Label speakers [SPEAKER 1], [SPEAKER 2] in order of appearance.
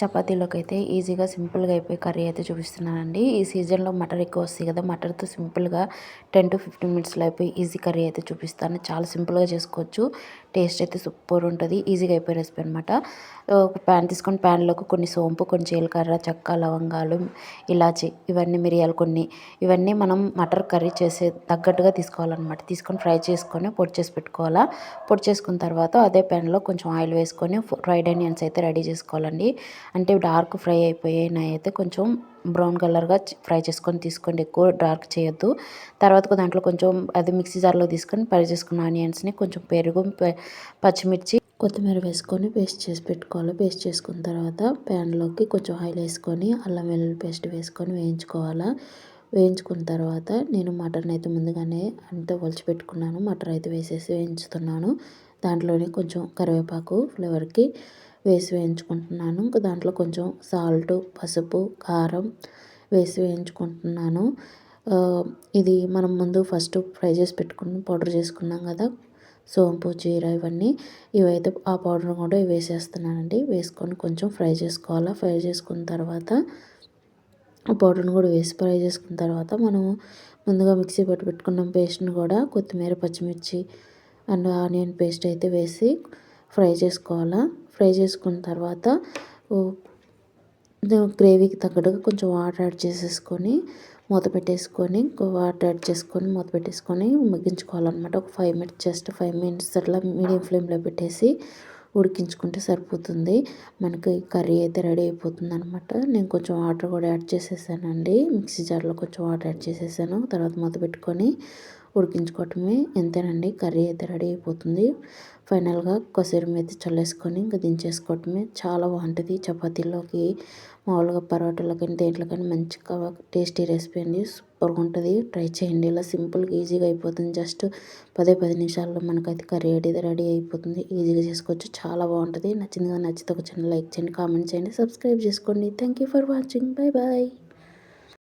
[SPEAKER 1] చపాతీలోకి అయితే ఈజీగా సింపుల్గా అయిపోయి కర్రీ అయితే చూపిస్తున్నానండి. ఈ సీజన్లో మటర్ ఎక్కువ వస్తాయి కదా మటర్తో సింపుల్గా టెన్ టు ఫిఫ్టీన్ మినిట్స్లో అయిపోయి ఈజీ కర్రీ అయితే చూపిస్తాను. చాలా సింపుల్గా చేసుకోవచ్చు. టేస్ట్ అయితే సూపర్ ఉంటుంది. ఈజీగా అయిపోయే రెసిపీ అనమాట ఒక ప్యాన్ తీసుకొని ప్యాన్లోకి కొన్ని సోంపు కొన్ని జీలకర్ర చెక్క లవంగాలు ఇలాచి ఇవన్నీ మిరియాలు కొన్ని ఇవన్నీ మనం మటర్ కర్రీ చేసే తగ్గట్టుగా తీసుకోవాలన్నమాట. తీసుకొని ఫ్రై చేసుకొని పొడి చేసి పెట్టుకోవాలా. పొడి చేసుకున్న తర్వాత అదే ప్యాన్లో కొంచెం ఆయిల్ వేసుకొని ఫ్రైడ్ ఆనియన్స్ అయితే రెడీ చేసుకోవాలండి. అంటే డార్క్ ఫ్రై అయిపోయాయి అయితే కొంచెం బ్రౌన్ కలర్గా ఫ్రై చేసుకొని తీసుకోండి. ఎక్కువ డార్క్ చేయొద్దు. తర్వాత దాంట్లో కొంచెం అది మిక్సీ జార్లో తీసుకొని ఫ్రై చేసుకున్న ఆనియన్స్ని కొంచెం పెరుగు పచ్చిమిర్చి కొత్తిమీర వేసుకొని పేస్ట్ చేసి పెట్టుకోవాలి. పేస్ట్ చేసుకున్న తర్వాత ప్యాన్లోకి కొంచెం ఆయిల్ వేసుకొని అల్లం వెల్లుల్లి పేస్ట్ వేసుకొని వేయించుకోవాలా. వేయించుకున్న తర్వాత నేను మటన్ అయితే ముందుగానే అంతా ఒలిచి పెట్టుకున్నాను. మటన్ అయితే వేసేసి వేయించుతున్నాను. దాంట్లోనే కొంచెం కరివేపాకు ఫ్లేవర్కి వేసి వేయించుకుంటున్నాను. ఇంకా దాంట్లో కొంచెం సాల్ట్ పసుపు కారం వేసి వేయించుకుంటున్నాను. ఇది మనం ముందు ఫస్ట్ ఫ్రై చేసి పెట్టుకుని పౌడర్ చేసుకున్నాం కదా. సోంపు జీర ఇవన్నీ ఇవైతే ఆ పౌడర్ కూడా వేసేస్తున్నానండి. వేసుకొని కొంచెం ఫ్రై చేసుకోవాలి? ఫ్రై చేసుకున్న తర్వాత ఆ పౌడర్ని కూడా వేసి ఫ్రై చేసుకున్న తర్వాత మనం ముందుగా మిక్సీ పట్టి పెట్టుకున్న పేస్ట్ని కూడా కొత్తిమీర పచ్చిమిర్చి అండ్ ఆనియన్ పేస్ట్ అయితే వేసి ఫ్రై చేసుకోవాలా? ఫ్రై చేసుకున్న తర్వాత గ్రేవీకి తగ్గట్టుగా కొంచెం వాటర్ యాడ్ చేసేసుకొని మూత పెట్టేసుకొని వాటర్ యాడ్ చేసుకొని మూత పెట్టేసుకొని మగ్గించుకోవాలన్నమాట ఒక five minutes just five minutes అట్లా మీడియం ఫ్లేమ్లో పెట్టేసి ఉడికించుకుంటే సరిపోతుంది. మనకి కర్రీ అయితే రెడీ అయిపోతుంది అనమాట నేను కొంచెం వాటర్ కూడా యాడ్ చేసేసానండి. మిక్సీ జార్లో కొంచెం వాటర్ యాడ్ చేసేసాను. తర్వాత మూత పెట్టుకొని ఉడికించుకోవటమే ఎంతేనండి కర్రీ అయితే రెడీ అయిపోతుంది. ఫైనల్గా కొసేరు మీద చల్లేసుకొని ఇంకా దించేసుకోవటమే చాలా బాగుంటుంది. చపాతీలోకి మామూలుగా పరోటాలోకి దేంట్లో కానీ మంచిగా టేస్టీ రెసిపీ అండి. సూపర్గా ఉంటుంది. ట్రై చేయండి. ఇలా సింపుల్గా ఈజీగా అయిపోతుంది. జస్ట్ పదే పది నిమిషాల్లో మనకైతే కర్రీ అయితే రెడీ అయిపోతుంది. ఈజీగా చేసుకోవచ్చు. చాలా బాగుంటుంది. నచ్చింది కానీ నచ్చితే ఒక చిన్న లైక్ చేయండి కామెంట్ చేయండి సబ్స్క్రైబ్ చేసుకోండి. Thank you for watching. Bye bye.